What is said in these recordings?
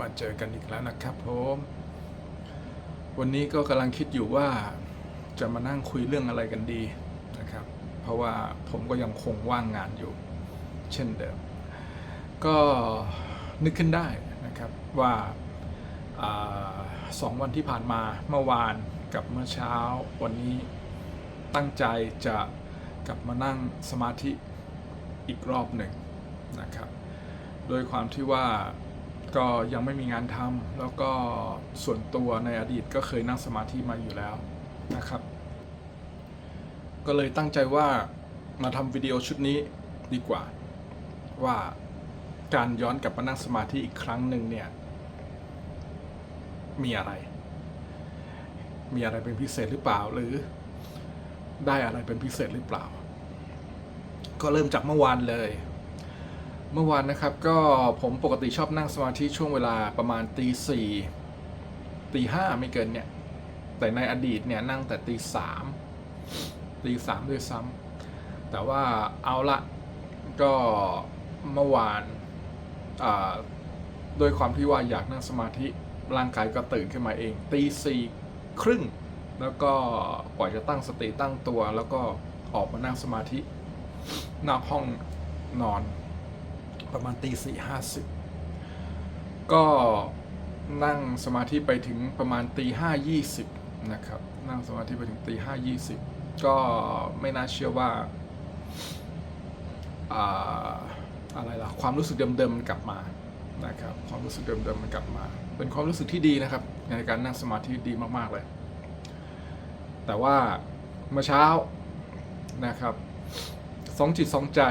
มาเจอกันอีกแล้วนะครับผมวันนี้ก็กำลังคิดอยู่ว่าจะมานั่งคุยเรื่องอะไรกันดีนะครับ เพราะว่าผมก็ยังคงว่างงานอยู่ เช่นเดิม ก็นึกขึ้นได้นะครับว่าอสองวันที่ผ่านมาเมื่อวานกับเมื่อเช้าวันนี้ตั้งใจจะกลับมานั่งสมาธิอีกรอบหนึ่งนะครับ โดยความที่ว่า ก็ยังไม่มีงานทำแล้วก็ส่วนตัวในอดีตก็เคยนั่งสมาธิมาอยู่แล้วนะครับ ก็เลยตั้งใจว่ามาทำวิดีโอชุดนี้ดีกว่า ว่าการย้อนกลับมานั่งสมาธิอีกครั้งหนึ่งเนี่ย มีอะไร มีอะไรเป็นพิเศษหรือเปล่าหรือได้อะไรเป็นพิเศษหรือเปล่า ก็เริ่มจากเมื่อวานเลย เมื่อวานนะครับก็ผมปกติชอบนั่งสมาธิช่วงเวลาประมาณตีสี่ตีห้าไม่เกินเนี่ย แต่ในอดีตเนี่ยนั่งแต่ตีสามตีสามด้วยซ้ำแต่ว่าเอาละก็เมื่อวานอ่าโดยความที่ว่าอยากนั่งสมาธิร่างกายก็ตื่นขึ้นมาเองตีสี่ครึ่ง แล้วก็กว่าจะตั้งสติตั้งตัว แล้วก็ออกมานั่งสมาธินอกห้องนอน ประมาณตีสี่ห้าสิบก็นั่งสมาธิไปถึงประมาณตีห้ายี่สิบนะครับนั่งสมาธิไปถึงตีห้ายี่สิบก็ไม่น่าเชื่อว่าอะไรล่ะความรู้สึกเดิมๆมันกลับมานะครับความรู้สึกเดิมๆมันกลับมา เป็นความรู้สึกที่ดีนะครับ ในการนั่งสมาธิดีมากๆเลย แต่ว่าเมื่อเช้านะครับสองจิตสองใจ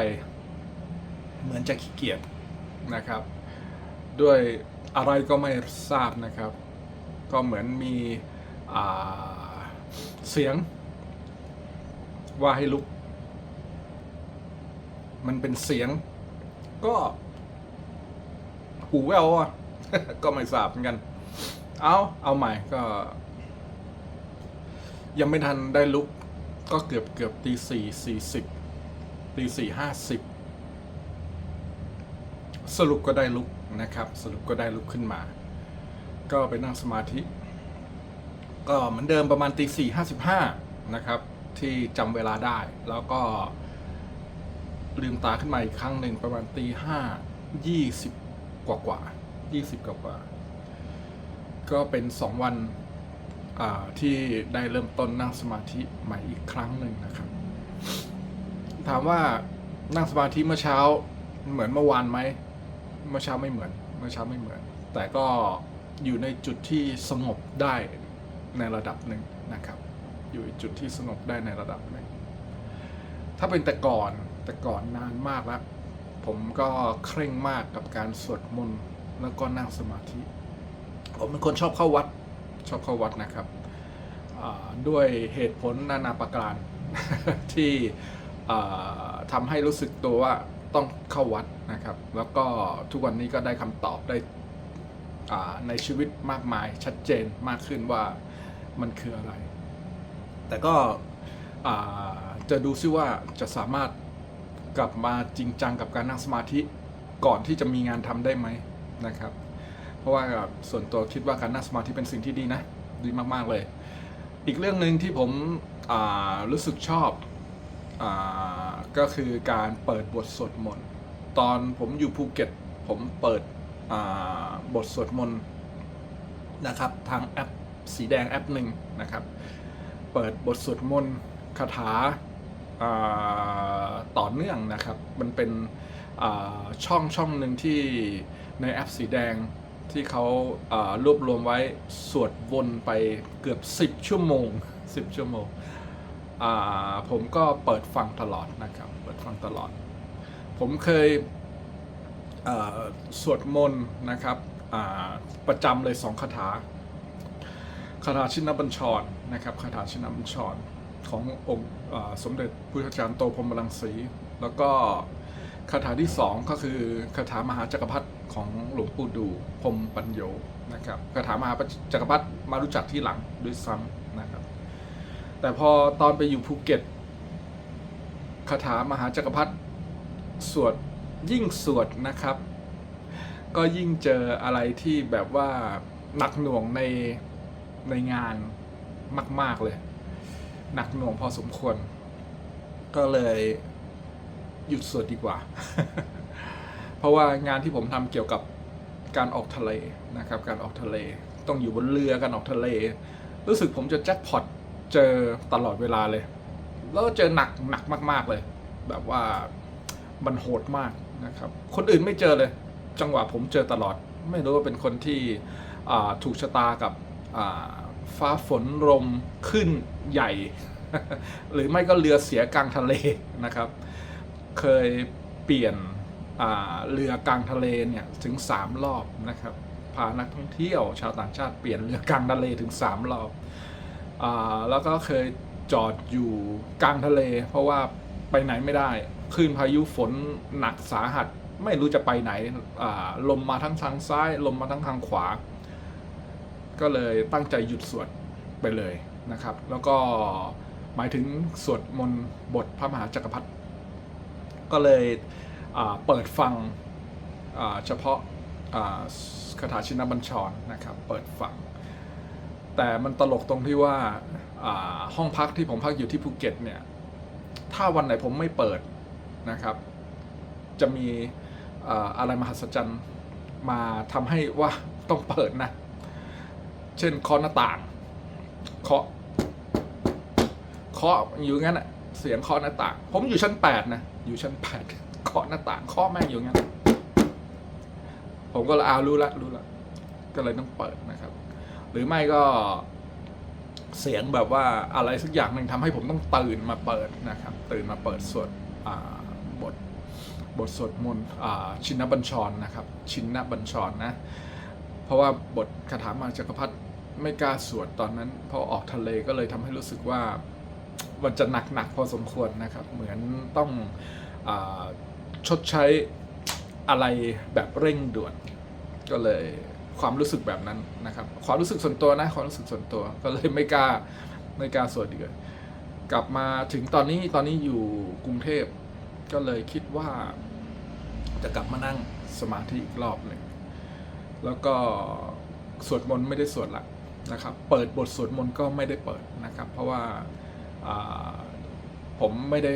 เหมือนจะขี้เกียจนะครับ ด้วยอะไรก็ไม่ทราบนะครับ ก็เหมือนมีเสียง ว่าให้ลุก มันเป็นเสียง ก็หูแววอะก็ไม่ทราบเหมือนกัน เอาเอาใหม่ก็ ยังไม่ทันได้ลุก ก็เกือบเกือบตีสี่สี่สิบตีสี่ห้าสิบ สรุปก็ได้ลุกนะครับ สรุปก็ได้ลุกขึ้นมา ก็ไปนั่งสมาธิ ก็เหมือนเดิมประมาณตีสี่ห้าสิบห้านะครับ ที่จำเวลาได้ แล้วก็ลืมตาขึ้นมาอีกครั้งหนึ่งประมาณตีห้ายี่สิบกว่ากว่ายี่สิบกว่ากว่า ก็เป็นสองวันที่ได้เริ่มต้นนั่งสมาธิใหม่อีกครั้งหนึ่งนะครับ ถามว่านั่งสมาธิเมื่อเช้าเหมือนเมื่อวานไหม เมื่อเช้าไม่เหมือนเมื่อเช้าไม่เหมือน แต่ก็อยู่ในจุดที่สงบได้ในระดับหนึ่งนะครับ อยู่ในจุดที่สงบได้ในระดับหนึ่งถ้าเป็นแต่ก่อนแต่ก่อนนานมากแล้ว ผมก็เคร่งมากกับการสวดมนต์แล้วก็นั่งสมาธิผมเป็นคนชอบเข้าวัดชอบเข้าวัดนะครับด้วยเหตุผลนานาประการที่ทำให้รู้สึกตัวว่า ต้องเข้าวัดนะครับ แล้วก็ทุกวันนี้ก็ได้คำตอบได้ในชีวิตมากมายชัดเจนมากขึ้นว่ามันคืออะไร แต่ก็จะดูซิว่าจะสามารถกลับมาจริงจังกับการนั่งสมาธิก่อนที่จะมีงานทำได้ไหมนะครับ เพราะว่าส่วนตัวคิดว่าการนั่งสมาธิเป็นสิ่งที่ดีนะ ดีมากๆเลย อีกเรื่องหนึ่งที่ผมรู้สึกชอบ ก็คือการเปิดบทสวดมนต์ตอนผมอยู่ภูเก็ต ผมเปิดบทสวดมนต์นะครับทางแอปสีแดงแอปหนึ่งนะครับ เปิดบทสวดมนต์คาถาาต่อเนื่องนะครับ มันเป็นช่องช่องหนึ่งที่ในแอปสีแดงที่เขาารวบรวมไว้สวดวนไปเกือบ 10 ชั่วโมง 10 ชั่วโมง ผมก็เปิดฟังตลอดนะครับ เปิดฟังตลอด ผมเคยสวดมนต์นะครับประจำเลยสองคาถาคาถาชินบัญชรนะครับคาถาชินบัญชรขององค์สมเด็จพุทธจารย์โตพรมรังสี แล้วก็คาถาที่สองก็คือคาถามหาจักรพรรดิของหลวงปู่ดูพรมปัญโยนะครับคาถามหาจักรพรรดิมารู้จักที่หลังด้วยซ้ำนะครับ แต่พอตอนไปอยู่ภูเก็ตคาถามหาจักรพรรดิสวดยิ่งสวดนะครับ ก็ยิ่งเจออะไรที่แบบว่าหนักหน่วงในในงานมาก ๆเลย หนักหน่วงพอสมควร ก็เลยหยุดสวดดีกว่า เพราะว่างานที่ผมทำเกี่ยวกับการออกทะเลนะครับ การออกทะเล ต้องอยู่บนเรือการออกทะเล รู้สึกผมจะแจ็คพอต เจอตลอดเวลาเลย แล้วก็เจอหนักหนักมาก ๆเลย แบบว่ามันโหดมากนะครับ คนอื่นไม่เจอเลย จังหวะผมเจอตลอด ไม่รู้ว่าเป็นคนที่ถูกชะตากับฟ้าฝนลมขึ้นใหญ่ หรือไม่ก็เรือเสียกลางทะเลนะครับ เคยเปลี่ยนเรือกลางทะเลเนี่ยถึง 3 รอบนะครับพานักท่องเที่ยวชาวต่างชาติเปลี่ยนเรือกลางทะเลถึง 3 รอบ แล้วก็เคยจอดอยู่กลางทะเล เพราะว่าไปไหนไม่ได้คลื่นพายุฝนหนักสาหัสไม่รู้จะไปไหนลมมาทั้งทางซ้าย ลมมาทั้งทางขวา ก็เลยตั้งใจหยุดสวดไปเลยนะครับ แล้วก็หมายถึงสวดมนต์บทพระมหาจักรพรรดิก็เลยเปิดฟังเฉพาะคาถาชินบัญชรนะครับ เปิดฟัง แต่มันตลกตรงที่ว่าห้องพักที่ผมพักอยู่ที่ภูเก็ตเนี่ย ถ้าวันไหนผมไม่เปิดนะครับ จะมีอะไรมหัศจรรย์มาทำให้ว่าต้องเปิดนะ เช่นเคาะหน้าต่างเคาะเคาะอยู่งั้นอะเสียงเคาะหน้าต่าง ผมอยู่ชั้นแปดนะ อยู่ชั้นแปดเคาะหน้าต่างเคาะแม่งอยู่งั้น ผมก็เอารู้ละรู้ละก็เลยต้องเปิดนะครับ หรือไม่ก็เสียงแบบว่าอะไรสักอย่างหนึ่งทำให้ผมต้องตื่นมาเปิดนะครับ ตื่นมาเปิดสวดบทบทสวดมนต์ชินบัญชรนะครับ ชินบัญชรนะ เพราะว่าบทคาถามาจักรพรรดิไม่กล้าสวดตอนนั้นพอออกทะเลก็เลยทำให้รู้สึกว่ามันจะหนักหนักๆพอสมควรนะครับ เหมือนต้องอชดใช้อะไรแบบเร่งด่วนก็เลย ความรู้สึกแบบนั้นนะครับ ความรู้สึกส่วนตัวนะความรู้สึกส่วนตัว ก็เลยไม่กล้าไม่กล้าสวดดีกว่ากลับมาถึงตอนนี้ตอนนี้อยู่กรุงเทพก็เลยคิดว่าจะกลับมานั่งสมาธิอีกรอบหนึ่งแล้วก็สวดมนต์ไม่ได้สวดละนะครับ เปิดบทสวดมนต์ก็ไม่ได้เปิดนะครับ เพราะว่าผมไม่ได้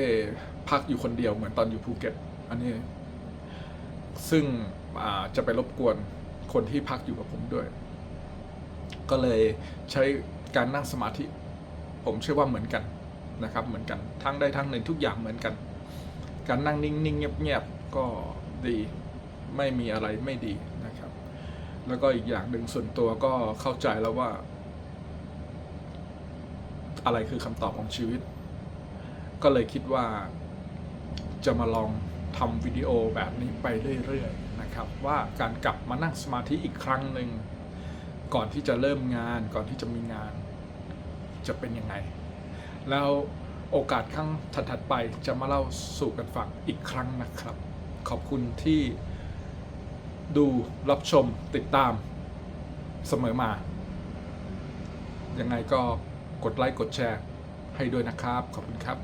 พักอยู่คนเดียวเหมือนตอนอยู่ภูเก็ตอันนี้ ซึ่งจะไปรบกวน คนที่พักอยู่กับผมด้วย ก็เลยใช้การนั่งสมาธิ ผมเชื่อว่าเหมือนกันนะครับ เหมือนกันทั้งได้ทั้งหนึ่งทุกอย่างเหมือนกัน การนั่งนิ่งๆเงียบๆก็ดีไม่มีอะไรไม่ดีนะครับ แล้วก็อีกอย่างหนึ่งส่วนตัวก็เข้าใจแล้วว่า อะไรคือคำตอบของชีวิต ก็เลยคิดว่าจะมาลองทำวิดีโอแบบนี้ไปเรื่อยๆ นะครับว่าการกลับมานั่งสมาธิอีกครั้งหนึ่งก่อนที่จะเริ่มงานก่อนที่จะมีงานจะเป็นยังไง แล้วโอกาสครั้งถัดๆไปจะมาเล่าสู่กันฟังอีกครั้งนะครับ ขอบคุณที่ดูรับชมติดตามเสมอมา ยังไงก็กดไลค์กดแชร์ให้ด้วยนะครับ ขอบคุณครับ